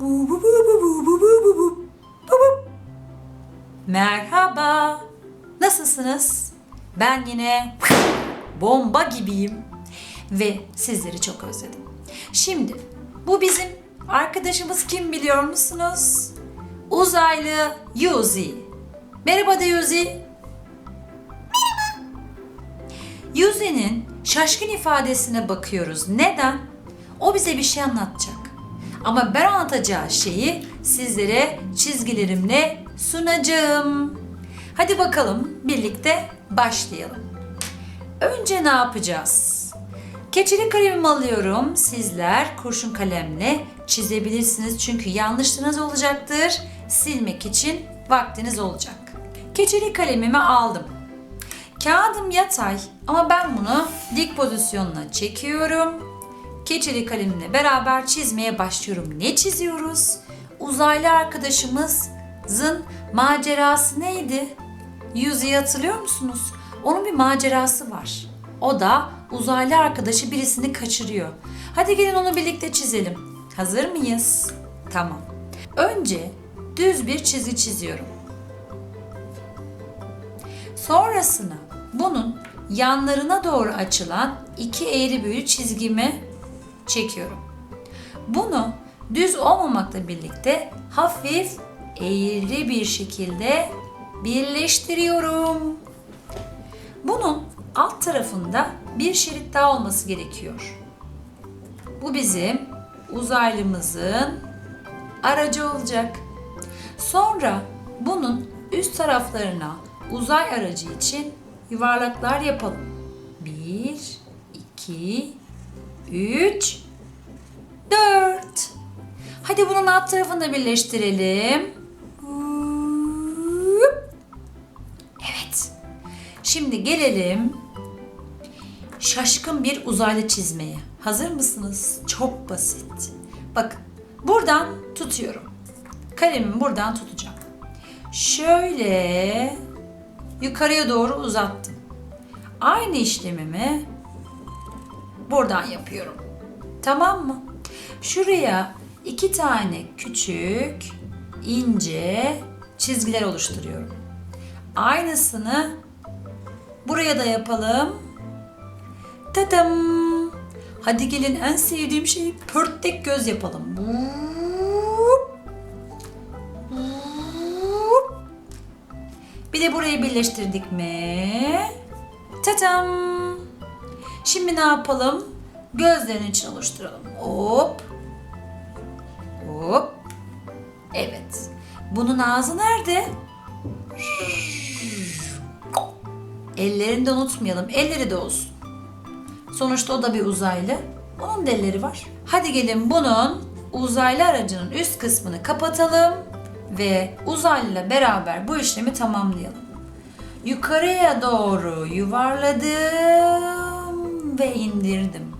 Bu bu bu bu bu bu bu bu bu. Bu bu. Merhaba. Nasılsınız? Ben yine bomba gibiyim ve sizleri çok özledim. Şimdi bu bizim arkadaşımız kim biliyor musunuz? Uzaylı Yuzi. Merhaba de Yuzi. Yuzi'nin şaşkın ifadesine bakıyoruz. Neden? O bize bir şey anlatacak. Ama ben anlatacağı şeyi sizlere çizgilerimle sunacağım. Hadi bakalım birlikte başlayalım. Önce ne yapacağız? Keçeli kalemimi alıyorum. Sizler kurşun kalemle çizebilirsiniz. Çünkü yanlışlarınız olacaktır. Silmek için vaktiniz olacak. Keçeli kalemimi aldım. Kağıdım yatay ama ben bunu dik pozisyonuna çekiyorum. Keçeli kalemle beraber çizmeye başlıyorum. Ne çiziyoruz? Uzaylı arkadaşımızın macerası neydi? Yüzüğü hatırlıyor musunuz? Onun bir macerası var. O da uzaylı arkadaşı birisini kaçırıyor. Hadi gelin onu birlikte çizelim. Hazır mıyız? Tamam. Önce düz bir çizgi çiziyorum. Sonrasında bunun yanlarına doğru açılan iki eğri büğrü çizgimi çekiyorum. Bunu düz olmamakla birlikte hafif eğri bir şekilde birleştiriyorum. Bunun alt tarafında bir şerit daha olması gerekiyor. Bu bizim uzaylımızın aracı olacak. Sonra bunun üst taraflarına uzay aracı için yuvarlaklar yapalım. 1, 2, 3, 4. Hadi bunun alt tarafını da birleştirelim. Evet. Şimdi gelelim şaşkın bir uzaylı çizmeye. Hazır mısınız? Çok basit. Bakın buradan tutuyorum. Kalemimi buradan tutacağım. Şöyle yukarıya doğru uzattım. Aynı işlemimi buradan yapıyorum. Tamam mı? Şuraya iki tane küçük, ince çizgiler oluşturuyorum. Aynısını buraya da yapalım. Tatam. Hadi gelin en sevdiğim şeyi pörtlek göz yapalım. Bir de burayı birleştirdik mi? Tatam. Şimdi ne yapalım? Gözlerin için oluşturalım. Hop. Hop. Evet. Bunun ağzı nerede? Ellerini de unutmayalım. Elleri de olsun. Sonuçta o da bir uzaylı. Onun da elleri var. Hadi gelin bunun uzaylı aracının üst kısmını kapatalım ve uzaylıyla beraber bu işlemi tamamlayalım. Yukarıya doğru yuvarladım ve indirdim.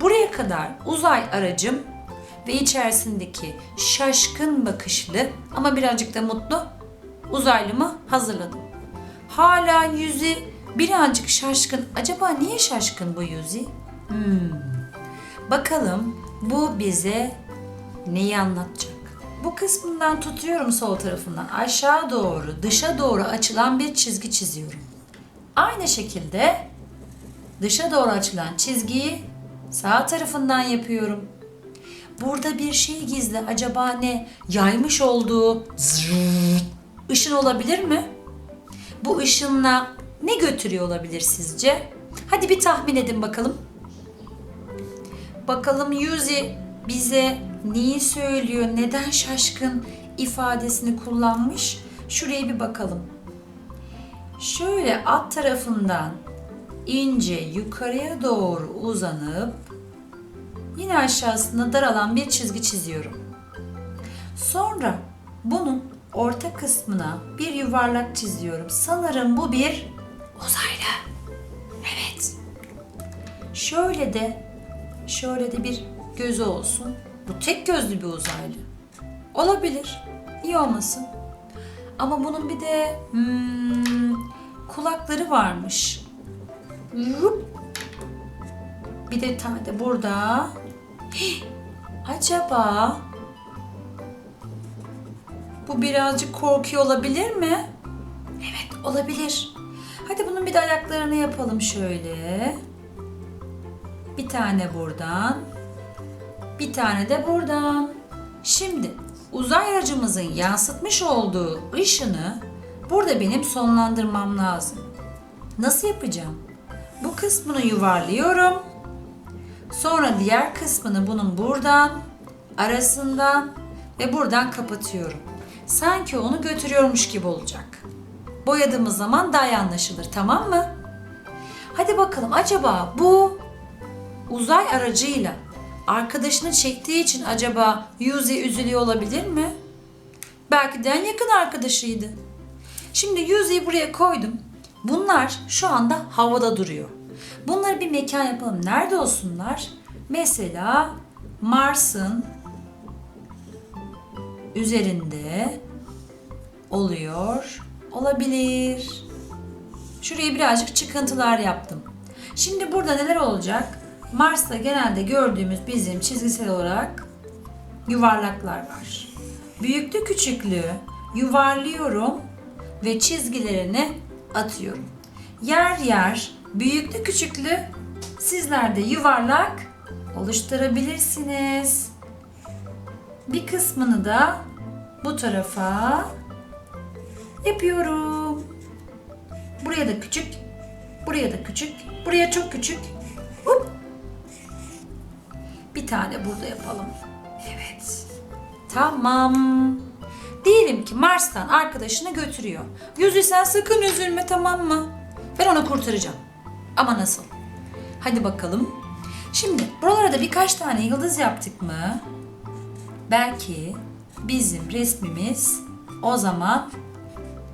Buraya kadar uzay aracım ve içerisindeki şaşkın bakışlı ama birazcık da mutlu uzaylımı hazırladım. Hala yüzü birazcık şaşkın. Acaba niye şaşkın bu yüzü? Hmm. Bakalım bu bize neyi anlatacak? Bu kısmından tutuyorum sol tarafından aşağı doğru, dışa doğru açılan bir çizgi çiziyorum. Aynı şekilde dışa doğru açılan çizgiyi sağ tarafından yapıyorum. Burada bir şey gizli. Acaba ne? Yaymış olduğu ışın olabilir mi? Bu ışınla ne götürüyor olabilir sizce? Hadi bir tahmin edin bakalım. Bakalım Yuzi bize neyi söylüyor, neden şaşkın ifadesini kullanmış? Şuraya bir bakalım. Şöyle alt tarafından ince yukarıya doğru uzanıp yine aşağısında daralan bir çizgi çiziyorum. Sonra bunun orta kısmına bir yuvarlak çiziyorum. Sanırım bu bir uzaylı. Evet. Şöyle de şöyle de bir gözü olsun. Bu tek gözlü bir uzaylı. Olabilir. İyi olmasın. Ama bunun bir de hmm, kulakları varmış. Bir de tane de burada. Acaba Bu birazcık korkuyor olabilir mi? Evet olabilir. Hadi bunun bir de ayaklarını yapalım şöyle. Bir tane buradan. Bir tane de buradan. Şimdi uzay aracımızın yansıtmış olduğu ışını burada benim sonlandırmam lazım. Nasıl yapacağım? Bu kısmını yuvarlıyorum. Sonra diğer kısmını bunun buradan, arasından ve buradan kapatıyorum. Sanki onu götürüyormuş gibi olacak. Boyadığımız zaman daha iyi anlaşılır, tamam mı? Hadi bakalım acaba bu uzay aracıyla arkadaşını çektiği için acaba Yuzi üzülüyor olabilir mi? Belki de en yakın arkadaşıydı. Şimdi Yuzi'yi buraya koydum. Bunlar şu anda havada duruyor. Bunları bir mekan yapalım. Nerede olsunlar? Mesela Mars'ın üzerinde oluyor olabilir. Şuraya birazcık çıkıntılar yaptım. Şimdi burada neler olacak? Mars'ta genelde gördüğümüz bizim çizgisel olarak yuvarlaklar var. Büyüklü küçüklü yuvarlıyorum ve çizgilerini atıyorum. Yer yer büyüklü küçüklü sizler de yuvarlak oluşturabilirsiniz. Bir kısmını da bu tarafa yapıyorum. Buraya da küçük, buraya da küçük, buraya çok küçük. Hop. Bir tane burada yapalım. Evet. Tamam. Diyelim ki Mars'tan arkadaşını götürüyor. Yüzü sen sakın üzülme tamam mı? Ben onu kurtaracağım. Ama nasıl? Hadi bakalım. Şimdi buralara da birkaç tane yıldız yaptık mı? Belki bizim resmimiz o zaman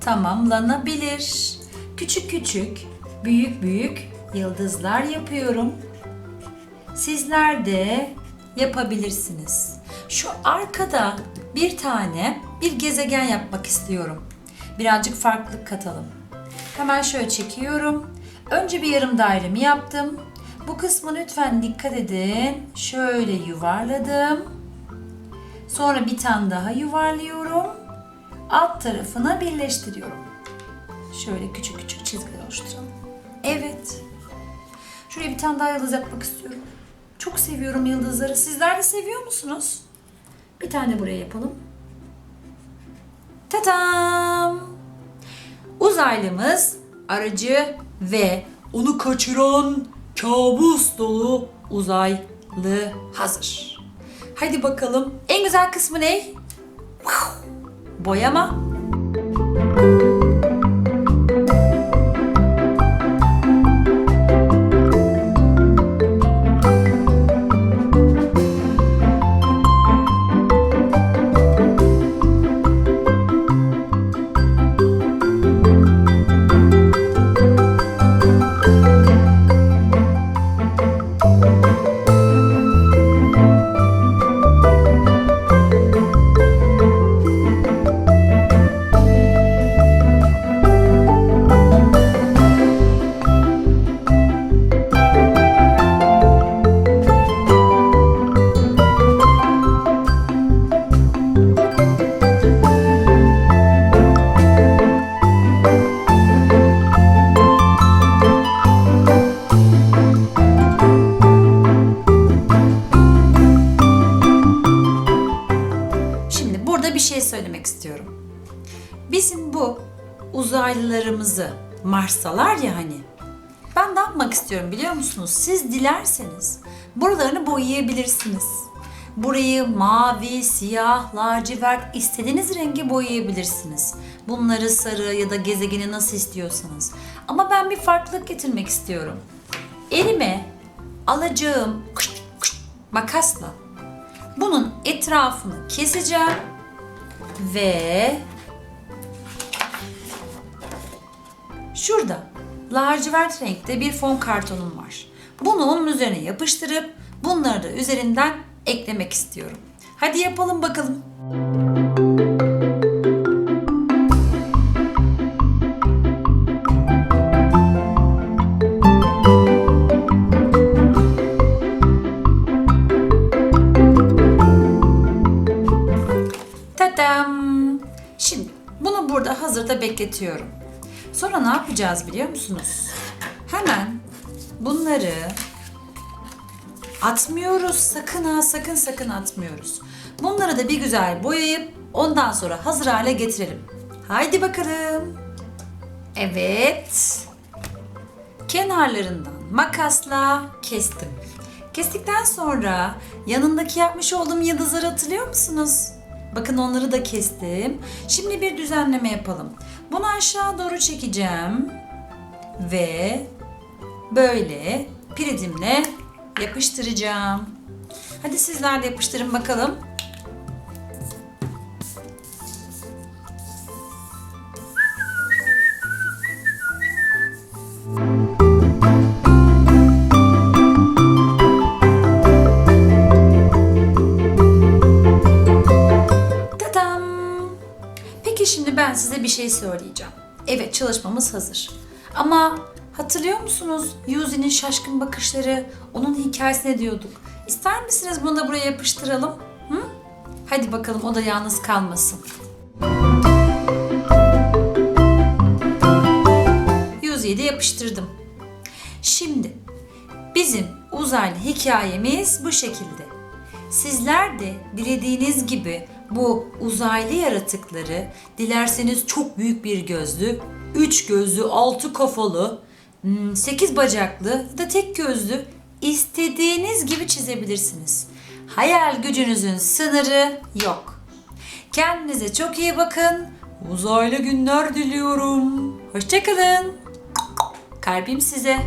tamamlanabilir. Küçük küçük, büyük büyük yıldızlar yapıyorum. Sizler de yapabilirsiniz. Şu arkada bir tane bir gezegen yapmak istiyorum. Birazcık farklılık katalım. Hemen şöyle çekiyorum. Önce bir yarım dairemi yaptım. Bu kısmı lütfen dikkat edin. Şöyle yuvarladım. Sonra bir tane daha yuvarlıyorum. Alt tarafına birleştiriyorum. Şöyle küçük küçük çizgiler oluşturalım. Evet. Şuraya bir tane daha yıldız yapmak istiyorum. Çok seviyorum yıldızları. Sizler de seviyor musunuz? Bir tane buraya yapalım. Tatam! Uzaylımız, aracı ve onu kaçıran kabus dolu uzaylı hazır. Hadi bakalım. En güzel kısmı ne? Boyama. Bizim bu uzaylılarımızı Mars'talar ya hani. Ben ne yapmak istiyorum biliyor musunuz? Siz dilerseniz buralarını boyayabilirsiniz. Burayı mavi, siyah, lacivert istediğiniz rengi boyayabilirsiniz. Bunları sarı ya da gezegeni nasıl istiyorsanız. Ama ben bir farklılık getirmek istiyorum. Elime alacağım kışt kışt makasla bunun etrafını keseceğim ve şurada lacivert renkte bir fon kartonum var. Bunu onun üzerine yapıştırıp bunları da üzerinden eklemek istiyorum. Hadi yapalım bakalım. Tatam! burada hazırda bekletiyorum. Sonra ne yapacağız biliyor musunuz? Hemen bunları atmıyoruz. Sakın ha sakın sakın atmıyoruz. Bunları da bir güzel boyayıp ondan sonra hazır hale getirelim. Haydi bakalım. Evet. Kenarlarından makasla kestim. Kestikten sonra yanındaki yapmış olduğum yıldızları hatırlıyor musunuz? Bakın onları da kestim. Şimdi bir düzenleme yapalım. Bunu aşağı doğru çekeceğim. Ve böyle piridimle yapıştıracağım. Hadi sizler de yapıştırın bakalım. Bir şey söyleyeceğim. Evet çalışmamız hazır. Ama hatırlıyor musunuz Yuzi'nin şaşkın bakışları, onun hikayesine diyorduk. İster misiniz bunu da buraya yapıştıralım? Hı? Hadi bakalım o da yalnız kalmasın. Yuzi'yi de yapıştırdım. Şimdi bizim uzaylı hikayemiz bu şekilde. Sizler de dilediğiniz gibi bu uzaylı yaratıkları dilerseniz çok büyük bir gözlü, üç gözlü, altı kafalı, hmm, sekiz bacaklı ya da tek gözlü istediğiniz gibi çizebilirsiniz. Hayal gücünüzün sınırı yok. Kendinize çok iyi bakın. Uzaylı günler diliyorum. Hoşçakalın. Kalbim size.